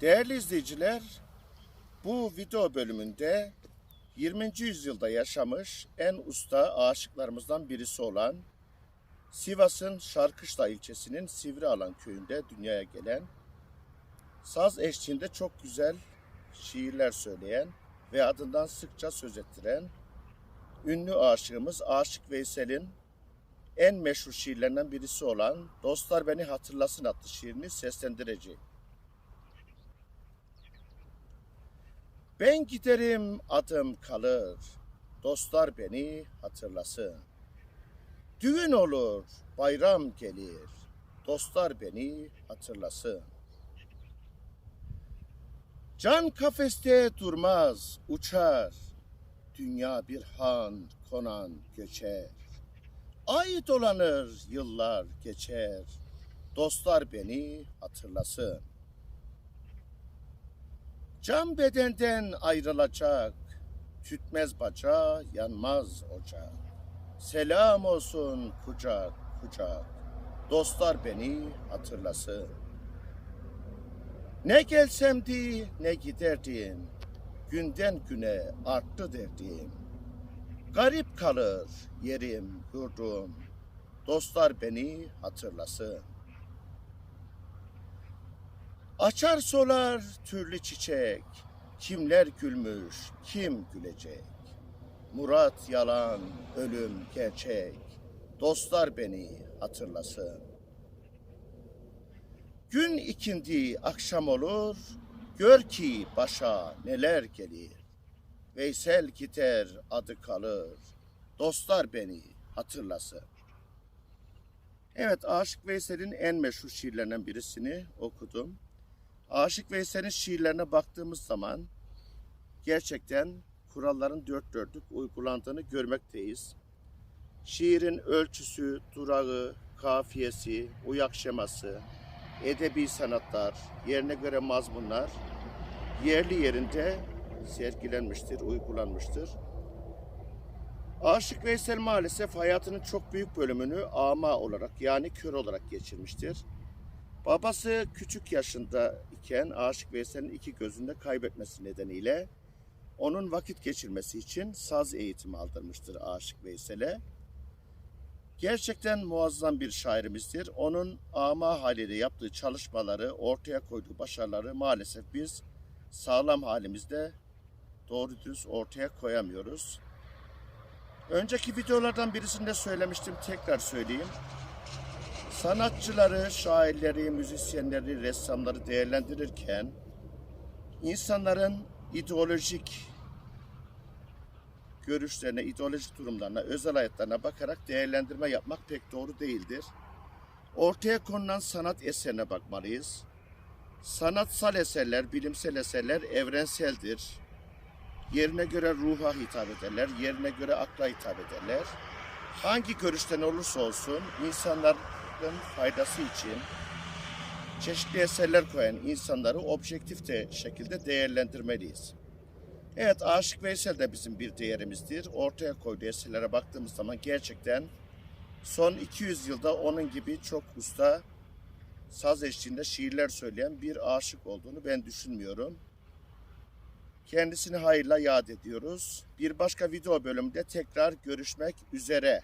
Değerli izleyiciler, bu video bölümünde 20. yüzyılda yaşamış en usta aşıklarımızdan birisi olan Sivas'ın Şarkışla ilçesinin Sivrialan köyünde dünyaya gelen, saz eşliğinde çok güzel şiirler söyleyen ve adından sıkça söz ettiren ünlü aşığımız Aşık Veysel'in en meşhur şiirlerinden birisi olan Dostlar Beni Hatırlasın adlı şiirini seslendireceğim. Ben giderim adım kalır, dostlar beni hatırlasın. Düğün olur, bayram gelir, dostlar beni hatırlasın. Can kafeste durmaz, uçar, dünya bir han konan göçer. Ay dolanır, yıllar geçer, dostlar beni hatırlasın. Can bedenden ayrılacak, tütmez baca, yanmaz ocak. Selam olsun kucak kucak, dostlar beni hatırlasın. Ne gelsemdi ne giderdim, günden güne arttı derdim. Garip kalır yerim yurdum, dostlar beni hatırlasın. Açar solar türlü çiçek, kimler gülmüş, kim gülecek? Murat yalan, ölüm gerçek, dostlar beni hatırlasın. Gün ikindi akşam olur, gör ki başa neler gelir. Veysel gider adı kalır, dostlar beni hatırlasın. Evet, Aşık Veysel'in en meşhur şiirlerinden birisini okudum. Aşık Veysel'in şiirlerine baktığımız zaman gerçekten kuralların dört dörtlük uygulandığını görmekteyiz. Şiirin ölçüsü, durağı, kafiyesi, uyak şeması, edebi sanatlar, yerine göre mazmunlar yerli yerinde sergilenmiştir, uygulanmıştır. Aşık Veysel maalesef hayatının çok büyük bölümünü ama olarak yani kör olarak geçirmiştir. Babası küçük yaşında iken Aşık Veysel'in iki gözünde kaybetmesi nedeniyle onun vakit geçirmesi için saz eğitimi aldırmıştır Aşık Veysel'e. Gerçekten muazzam bir şairimizdir. Onun ama haliyle yaptığı çalışmaları, ortaya koyduğu başarıları maalesef biz sağlam halimizde doğru düz ortaya koyamıyoruz. Önceki videolardan birisinde söylemiştim, tekrar söyleyeyim. Sanatçıları, şairleri, müzisyenleri, ressamları değerlendirirken insanların ideolojik görüşlerine, ideolojik durumlarına, özel hayatlarına bakarak değerlendirme yapmak pek doğru değildir. Ortaya konulan sanat eserine bakmalıyız. Sanatsal eserler, bilimsel eserler evrenseldir. Yerine göre ruha hitap ederler, yerine göre akla hitap ederler. Hangi görüşten olursa olsun insanların faydası için çeşitli eserler koyan insanları objektif de şekilde değerlendirmeliyiz. Evet Aşık Veysel de bizim bir değerimizdir. Ortaya koyduğu eserlere baktığımız zaman gerçekten son 200 yılda onun gibi çok usta saz eşliğinde şiirler söyleyen bir aşık olduğunu ben düşünmüyorum. Kendisini hayırla yad ediyoruz. Bir başka video bölümünde tekrar görüşmek üzere.